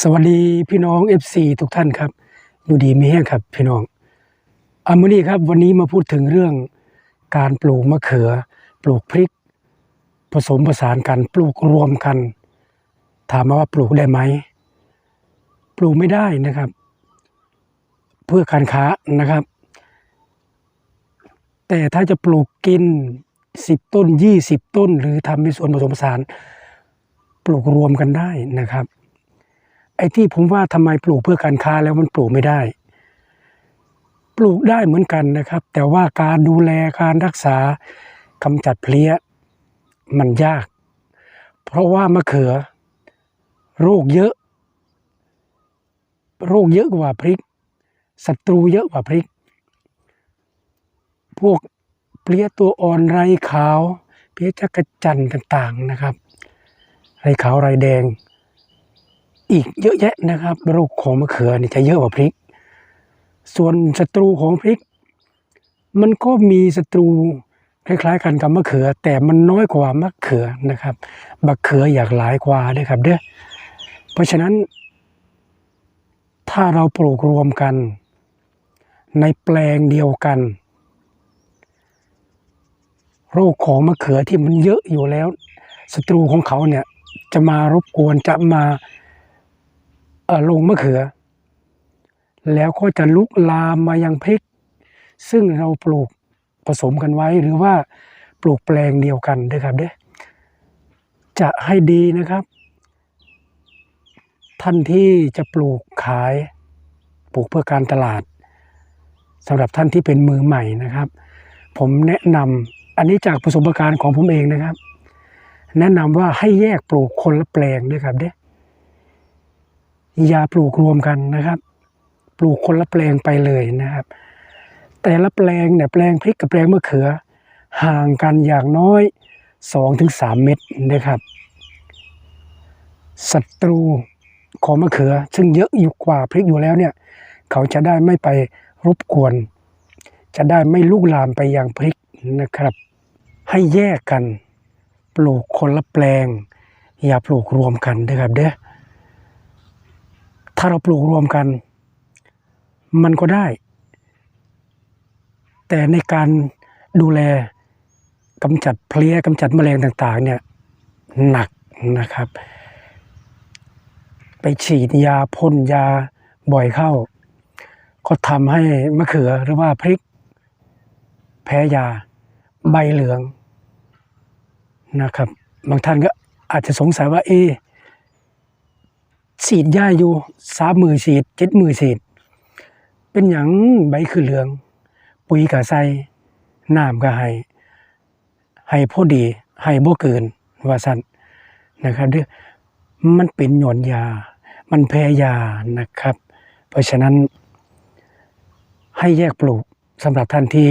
สวัสดีพี่น้อง FC ทุกท่านครับ อยู่ดีมีแห้งครับพี่น้องอามุนีครับวันนี้มาพูดถึงเรื่องการปลูกมะเขือ ปลูกพริก ผสมผสานกันปลูกรวมกัน ถามมาว่าปลูกได้ไหม ปลูกไม่ได้นะครับ เพื่อการค้านะครับ แต่ถ้าจะปลูกกินสิบต้นยี่สิบต้น หรือทำในสวนผสมผสาน ปลูกรวมกันได้นะครับ อ้ที่ผมว่าทำไมปลูกเพื่อการค้าแล้วมันปลูกไม่ได้ ปลูกได้เหมือนกันนะครับ แต่ว่าการดูแลการรักษากำจัดเพลี้ยมันยาก เพราะว่ามะเขือ โรคเยอะ โรคเยอะกว่าพริกศัตรูเยอะกว่าพริก พวกเพลี้ยตัวอ่อนไรขาว เพลี้ยจักรจันต่างๆนะครับ ไรขาวไรแดง อีกเยอะแยะนะครับโรคของมะเขือนี่จะเยอะกว่าพริก ส่วนศัตรูของพริก มันก็มีศัตรูคล้ายๆกันกับมะเขือ แต่มันน้อยกว่ามะเขือนะครับมะเขืออยากหลายกว่าด้วยครับเด้อเพราะฉะนั้น ถ้าเราปลูกรวมกัน ในแปลงเดียวกัน โรคของมะเขือที่มันเยอะอยู่แล้วศัตรูของเขาเนี่ยจะมารบกวนจะมา ลงมะเขือ แล้วก็จะลุกลามมายังพริก ซึ่งเราปลูกผสมกันไว้หรือว่าปลูกแปลงเดียวกันด้วยครับเด้จะให้ดีนะครับ ท่านที่จะปลูกขายปลูกเพื่อการตลาดสำหรับท่านที่เป็นมือใหม่นะครับ ผมแนะนำอันนี้จากประสบการณ์ของผมเองนะครับ แนะนำว่าให้แยกปลูกคนละแปลงด้วยครับเด้ อย่าปลูกรวมกันนะครับ ปลูกคนละแปลงไปเลยนะครับ แต่ละแปลงเนี่ยแปลงพริกกับแปลงมะเขือ ห่างกันอย่างน้อย 2-3 เมตรนะครับศัตรูของมะเขือ ซึ่งเยอะอยู่กว่าพริกอยู่แล้วเนี่ย เขาจะได้ไม่ไปรบกวน จะได้ไม่ลุกลามไปยังพริกนะครับ ให้แยกกัน ปลูกคนละแปลง อย่าปลูกรวมกันนะครับเด้อ ถ้าเราปลูกรวมกัน มันก็ได้ แต่ในการดูแลกำจัดเพลี้ยกำจัดแมลงต่าง ๆ เนี่ยหนักนะครับ ไปฉีดยาพ่นยาบ่อยเข้า ก็ทำให้มะเขือหรือว่าพริก แพ้ยาใบเหลืองนะครับ บางท่านก็อาจจะสงสัยว่าเอะ ฉีดยาอยู่สามมือฉีดเจ็ดมือฉีด เป็นอย่างใบคือเหลือง ปุ๋ยกะใส่น้ำก็ให้ให้พอดีให้บ่เกินว่าสันนะครับเด้อมันเป็นหย่อนยา มันแพ้ยานะครับ เพราะฉะนั้น ให้แยกปลูกสำหรับท่านที่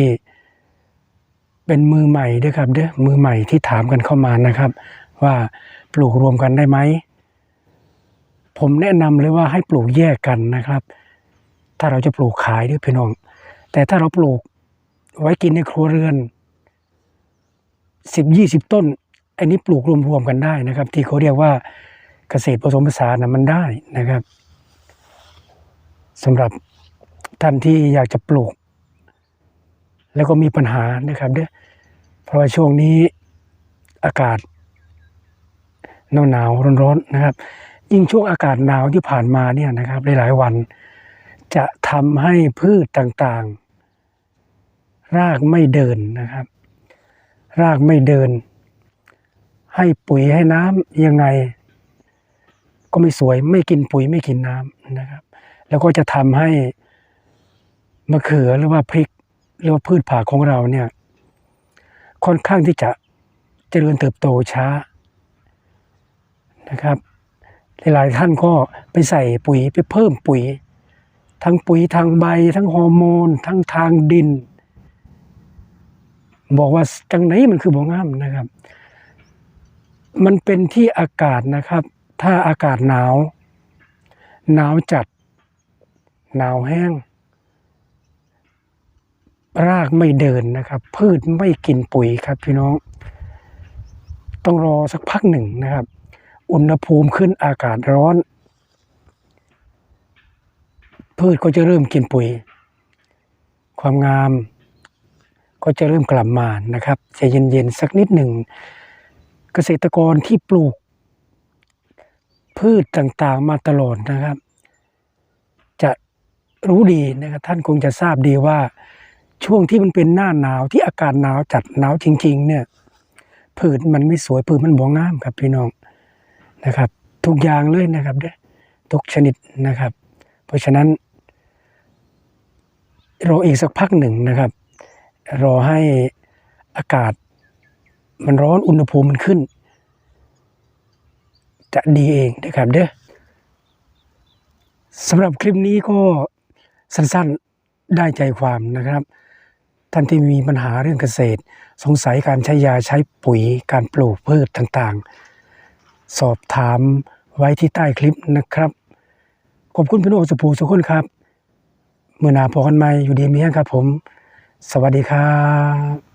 เป็นมือใหม่ด้วยครับเด้อมือใหม่ที่ถามกันเข้ามานะครับ ว่าปลูกรวมกันได้ไหม ผมแนะนำเลยว่าให้ปลูกแยกกันนะครับ ถ้าเราจะปลูกขายด้วยพี่น้อง แต่ถ้าเราปลูกไว้กินในครัวเรือนสิบยี่สิบต้น อันนี้ปลูกรวมๆกันได้นะครับ ที่เขาเรียกว่าเกษตรผสมผสานนะมันได้นะครับสำหรับท่านที่อยากจะปลูก แล้วก็มีปัญหานะครับเด้อเพราะว่าช่วงนี้อากาศหนาวหนาวๆร้อนๆนะครับ ยิ่งช่วงอากาศหนาวที่ผ่านมาเนี่ยนะครับหลายๆวัน จะทำให้พืชต่างๆ รากไม่เดินนะครับ รากไม่เดิน ให้ปุ๋ยให้น้ำยังไง ก็ไม่สวยไม่กินปุ๋ยไม่กินน้ำนะครับ แล้วก็จะทำให้มะเขือหรือว่าพริกหรือว่าพืชผักของเราเนี่ย ค่อนข้างที่จะเจริญเติบโตช้านะครับ หลายๆท่านก็ไปใส่ปุ๋ยไปเพิ่มปุ๋ย ทั้งปุ๋ยทางใบ ทั้งฮอร์โมน ทั้งทางดิน บอกว่าจังไหนมันคือบ่งามนะครับ มันเป็นที่อากาศนะครับ ถ้าอากาศหนาว หนาวจัด หนาวแห้ง รากไม่เดินนะครับ พืชไม่กินปุ๋ยครับพี่น้อง ต้องรอสักพักหนึ่งนะครับ อุณหภูมิขึ้นอากาศร้อน พืชก็จะเริ่มกินปุ๋ย ความงามก็จะเริ่มกลับมานะครับใจเย็นๆสักนิดหนึ่ง เกษตรกรที่ปลูก พืชต่างๆมาตลอดนะครับ จะรู้ดีนะครับท่านคงจะทราบดีว่าช่วงที่มันเป็นหน้าหนาวที่อากาศหนาวจัดหนาวจริง ๆ เนี่ย พืชมันไม่สวยพืชมันบ่งามครับพี่น้อง นะครับ ทุกอย่างเลยนะครับเด้อทุกชนิดนะครับ เพราะฉะนั้นรออีกสักพักหนึ่งนะครับ รอให้อากาศมันร้อนอุณหภูมิมันขึ้น จะดีเองนะครับเด้อสำหรับคลิปนี้ก็สั้นๆได้ใจความนะครับท่านที่มีปัญหาเรื่องเกษตร สงสัยการใช้ยาใช้ปุ๋ยการปลูกพืชต่างๆ สอบถามไว้ที่ใต้คลิปนะครับ ขอบคุณพี่น้องสุภูสุขคนครับเมื่อหนาพอกันใหม่อยู่ดีมีแห้งครับผม สวัสดีครับ